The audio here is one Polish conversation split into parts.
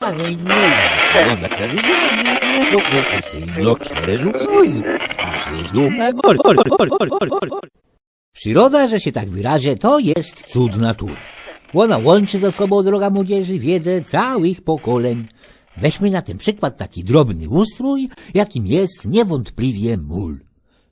Ale nie, nie, no cztery rzucujmy. Przecież dumna gor, gor, gor, gor, gor, gor, gor. Przyroda, że się tak wyrażę, to jest cud natury. Ona łączy ze sobą, droga młodzieży, wiedzę całych pokoleń. Weźmy na ten przykład taki drobny ustrój, jakim jest niewątpliwie mól.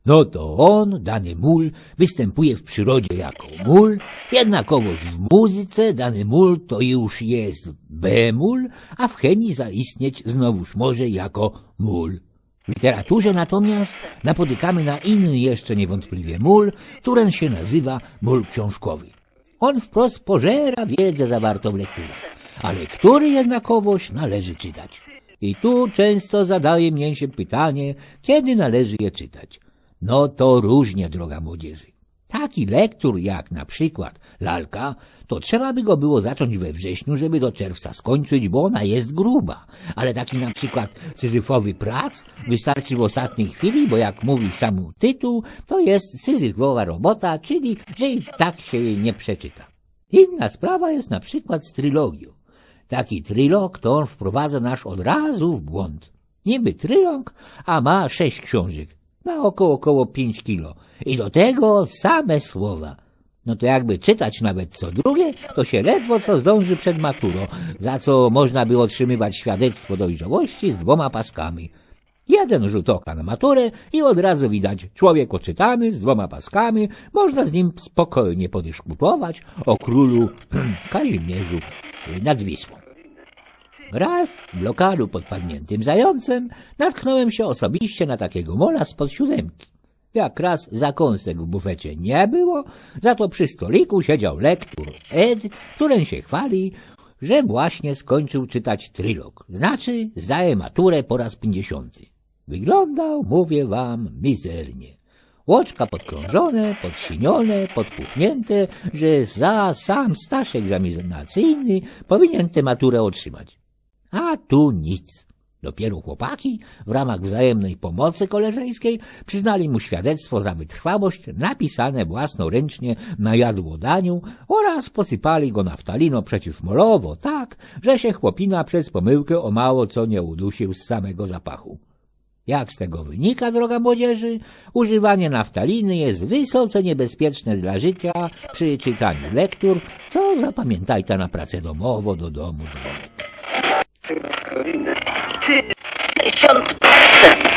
No to on, dany mól, występuje w przyrodzie jako mól, jednakowoż w muzyce dany mól to już jest bemól, a w chemii zaistnieć znowuż może jako mól. W literaturze natomiast napotykamy na inny jeszcze niewątpliwie mól, który się nazywa mól książkowy. On wprost pożera wiedzę zawartą w lekturach, ale który jednakowoż należy czytać. I tu często zadaje mnie się pytanie, kiedy należy je czytać. No to różnie, droga młodzieży. Taki lektur jak na przykład lalka, to trzeba by go było zacząć we wrześniu, żeby do czerwca skończyć, bo ona jest gruba. Ale taki na przykład syzyfowy prac wystarczy w ostatniej chwili, bo jak mówi sam tytuł, to jest syzyfowa robota, czyli że i tak się jej nie przeczyta. Inna sprawa jest na przykład z trylogią. Taki trylog to on wprowadza nasz od razu w błąd. Niby trylog, a ma sześć książek na około około pięć kilo. I do tego same słowa. No to jakby czytać nawet co drugie, to się ledwo co zdąży przed maturą, za co można by otrzymywać świadectwo dojrzałości z dwoma paskami. Jeden rzut oka na maturę i od razu widać człowiek oczytany z dwoma paskami, można z nim spokojnie podyskutować o królu Kazimierzu nad Wisłą. Raz w lokalu pod padniętym zającem natknąłem się osobiście na takiego mola spod siódemki. Jak raz zakąsek w bufecie nie było, za to przy stoliku siedział lektur Ed, którym się chwali, że właśnie skończył czytać trylog, znaczy zdaje maturę po raz pięćdziesiąty. Wyglądał, mówię wam, mizernie. Łoczka podkrążone, podsinione, podpuchnięte, że za sam staż egzaminacyjny powinien tę maturę otrzymać. A tu nic. Dopiero chłopaki w ramach wzajemnej pomocy koleżeńskiej przyznali mu świadectwo za wytrwałość napisane własnoręcznie na jadłodaniu oraz posypali go naftalino przeciwmolowo tak, że się chłopina przez pomyłkę o mało co nie udusił z samego zapachu. Jak z tego wynika, droga młodzieży, używanie naftaliny jest wysoce niebezpieczne dla życia przy czytaniu lektur, co zapamiętajta na pracę domowo do domu dzwonek. Tysiąc procent.